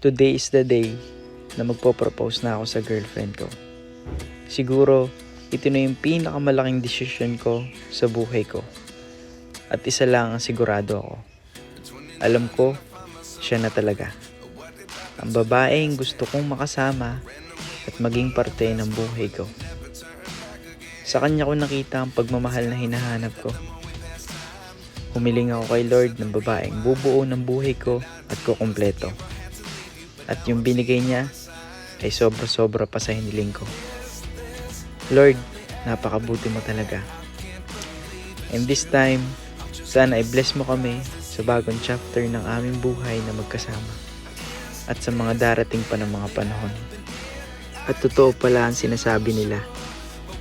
Today is the day na magpo-propose na ako sa girlfriend ko. Siguro, ito na yung pinakamalaking desisyon ko sa buhay ko. At isa lang ang sigurado ako. Alam ko, siya na talaga. Ang babaeng gusto kong makasama at maging parte ng buhay ko. Sa kanya ko nakita ang pagmamahal na hinahanap ko. Humiling ako kay Lord ng babaeng bubuo ng buhay ko at kukumpleto. At yung binigay niya ay sobra-sobra pa sa hiniling ko. Lord, napakabuti mo talaga. And this time, sana i-bless mo kami sa bagong chapter ng aming buhay na magkasama at sa mga darating pa ng mga panahon. At totoo pala ang sinasabi nila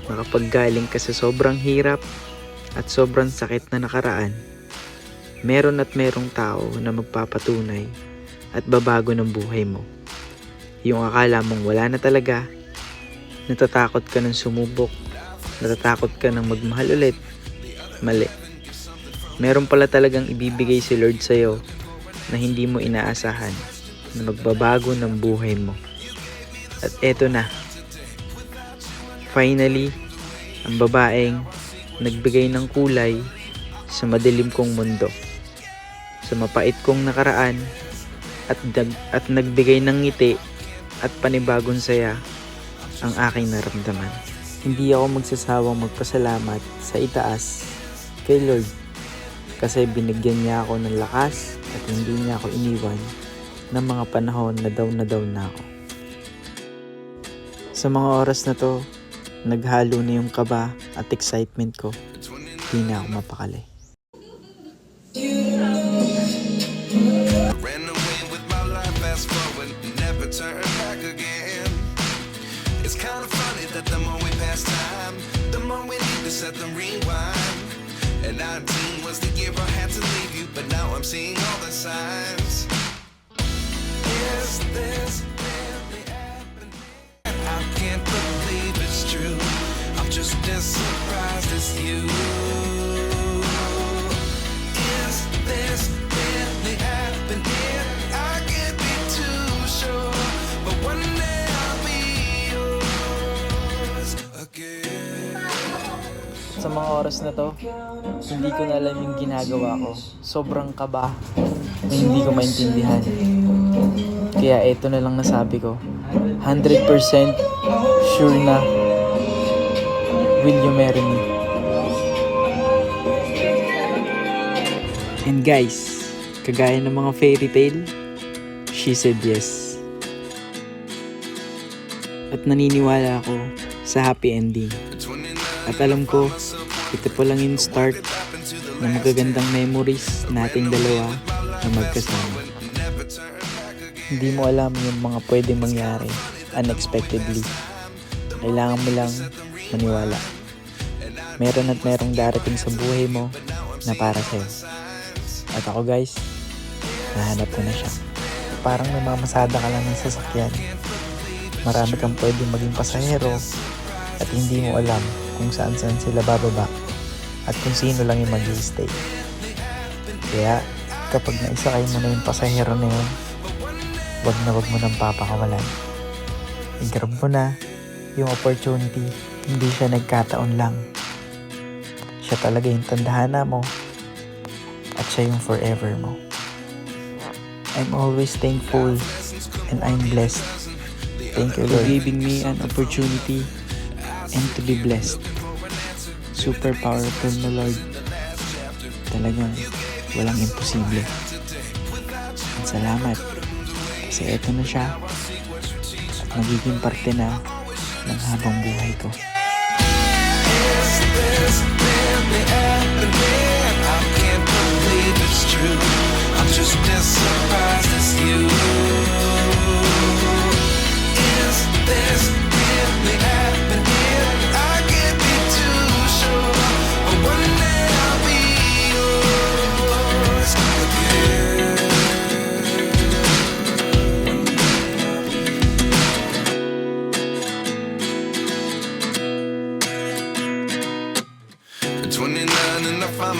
na kapag galing ka sa sobrang hirap at sobrang sakit na nakaraan, meron at merong tao na magpapatunay at babago ng buhay mo. Yung akala mong wala na talaga, natatakot ka ng sumubok, natatakot ka ng magmahal ulit, mali. Meron pala talagang ibibigay si Lord sa'yo na hindi mo inaasahan na magbabago ng buhay mo. At eto na. Finally, ang babaeng nagbigay ng kulay sa madilim kong mundo. Sa mapait kong nakaraan at, dag- at nagbigay ng ngiti at panibagong saya ang aking naramdaman. Hindi ako magsasawang magpasalamat sa itaas kay Lord kasi binigyan niya ako ng lakas at hindi niya ako iniwan ng mga panahon na down na down na ako. Sa mga oras na to, naghalo na yung kaba at excitement ko. Hindi na ako mapakali. Turn back again. It's kind of funny that the more we pass time, the more we need to set the rewind. And 19 was the year I had to leave you, but now I'm seeing all the signs. Is Sa mga oras na to, hindi ko na alam yung ginagawa ko. Sobrang kaba na hindi ko maintindihan. Kaya ito na lang nasabi ko. 100% sure na will you marry me? And guys, kagaya ng mga fairy tale, she said yes. At naniniwala ako sa happy ending. At alam ko, ito pa lang yung start ng magagandang memories nating dalawa na magkasama. Hindi mo alam yung mga pwedeng mangyari unexpectedly. Kailangan mo lang maniwala. Meron at merong darating sa buhay mo na para sa'yo. At ako guys, nahanap ko na siya. Parang namamasada ka lang ng sasakyan. Marami kang pwedeng maging pasahero at hindi mo alam kung saan saan sila bababa at kung sino lang yung mag stay Kaya kapag naisakay mo na yung pasahero na yun, wag na wag mo nang papakawalan. I-grab mo na yung opportunity, hindi siya nagkataon lang. Siya talaga yung tandahana mo at siya yung forever mo. I'm always thankful and I'm blessed. Thank you Lord for giving me an opportunity and to be blessed. Super powerful na Lord. Talagang walang imposible. At salamat kasi eto na siya at magiging parte na ng habang buhay ko. I'm just as surprised as you.